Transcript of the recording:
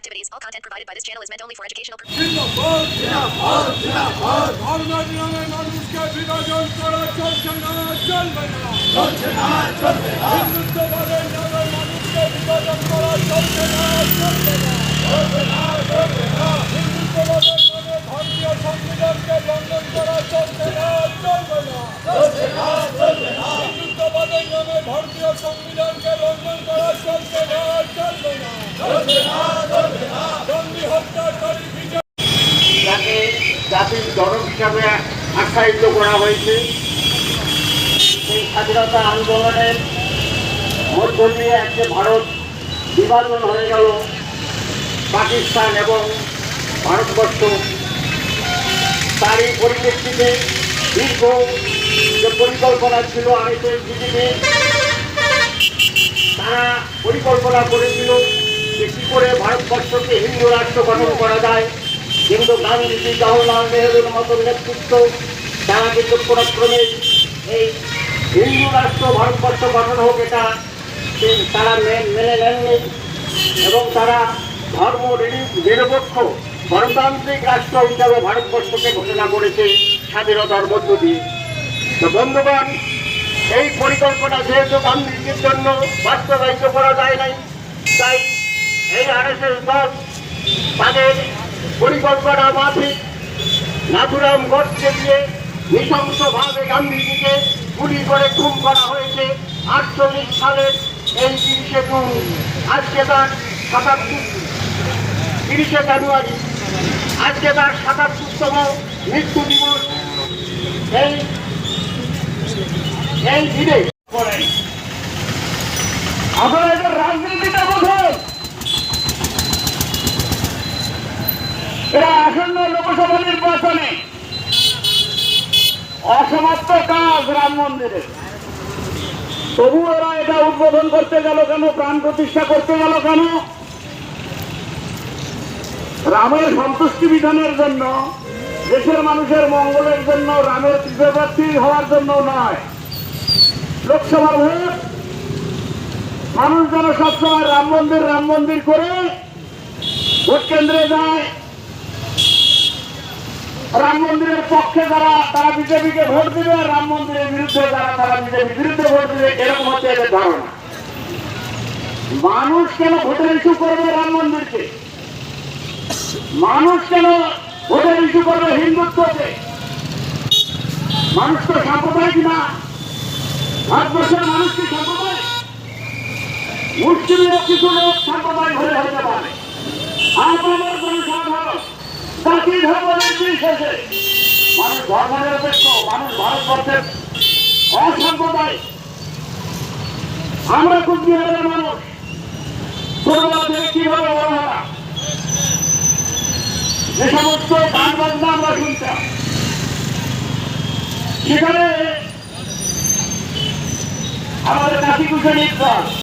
activities. All content provided by this channel is meant only for educational purposes. জিন্দাবাদ জিন্দাবাদ জিন্দাবাদ ধর্মের নামে মানুষকে বিভাজন করা চলছে না চলবে না চলছে না চলবে না হিন্দুত্ববাদের নামে মানুষকে বিভাজন করা চলছে না চলবে না চলবে না চলবে না হিন্দুত্ববাদের নামে ভারতীয় সংবিধানকে লঙ্ঘন করা চলছে না চলবে না চলছে না চলবে না হিন্দুত্ববাদের নামে ভারতীয় সংবিধানকে লঙ্ঘন করা চলছে না চলবে না চলবে না যাকে জাতির জনক হিসাবে আখ্যায়িত করা হয়েছে, সেই স্বাধীনতা আন্দোলনের মধ্য দিয়ে আজকে ভারত বিভাজন হয়ে গেল। পাকিস্তান এবং ভারতবর্ষ তারই পরিপ্রেক্ষিতে দীর্ঘ যে পরিকল্পনা ছিল আইসের জিডিপি তারা পরিকল্পনা করেছিল কী করে ভারতবর্ষকে হিন্দু রাষ্ট্র গঠন করা যায়। কিন্তু গান্ধীজি জওয়াহরলাল নেহরুর মতো নেতৃত্ব তারা কিন্তু পরাক্রমে এই হিন্দু রাষ্ট্র ভারতবর্ষ গঠন হোক এটা তারা মেনে নেননি এবং তারা ধর্ম নিরি- নিরপেক্ষ, গণতান্ত্রিক রাষ্ট্র হিসাবে ভারতবর্ষকে ঘোষণা করেছে স্বাধীনতার মধ্য দিয়ে। তো বন্ধুগণ, এই পরিকল্পনা যেহেতু গান্ধীজির জন্য বাস্তবায়িত করা যায় নাই, তাই এই আরএসএস দল তাদের পরিকল্পনা মাফিক নাথুরাম গডকে দিয়ে নৃশংসভাবে গান্ধীজিকে গুলি করে খুন করা হয়েছে আটচল্লিশ সালের এই তিরিশে জুন আজকে তার সাতাত্তর তিরিশে জানুয়ারি আজকে তার সাতাত্তরতম মৃত্যু দিবস। এই এই দিনে করেন আপনারা এদের রাজনীতিটা বোঝেন এরা আসন্ন লোকসভা নির্বাচনে অসমাপ্ত কাজ রাম মন্দিরে। তবু এরা এটা উদ্বোধন করতে গেল কেন? প্রাণ প্রতিষ্ঠা করতে গেল কেন? রামের সন্তুষ্টি বিধানের জন্য, দেশের মানুষের মঙ্গলের জন্য, রামের প্রার্থী হওয়ার জন্য নয়। লোকসভা ভোট, মানুষ যেন সবসময় রাম মন্দির রাম মন্দির করে ভোট কেন্দ্রে যায়। রাম মন্দিরের পক্ষে যারা, তারা বিজেপিকে ভোট দিবে, আর রাম মন্দিরের বিরুদ্ধে যারা, তারা বিজেপির বিরুদ্ধে ভোট দিবে, এরকম হচ্ছে এদের ধারণা। মানুষ কেন ভোটের ইস্যু করবে রাম মন্দিরকে? মানুষ কেন ভোটের ইস্যু করবে হিন্দুত্বকে? মানুষ তো সাম্প্রদায়িক না। ভারতবর্ষের মানুষ কি সাম্প্রদায়িক? মুসলিমের কিছু লোক সাম্প্রদায়িক হয়ে হতে পারে। জাতি ধর্ম নির্বিশেষে মানুষ ধর্ম নিরপেক্ষ মানুষ ভারতবর্ষের অসাম্প্রদায়িক। আমরা মানুষ। ছোটবেলা কীভাবে বড় হওয়া যে সমস্ত গান বাজনা আমরা শুনতাম। সেখানে আমাদের কুশলীর দল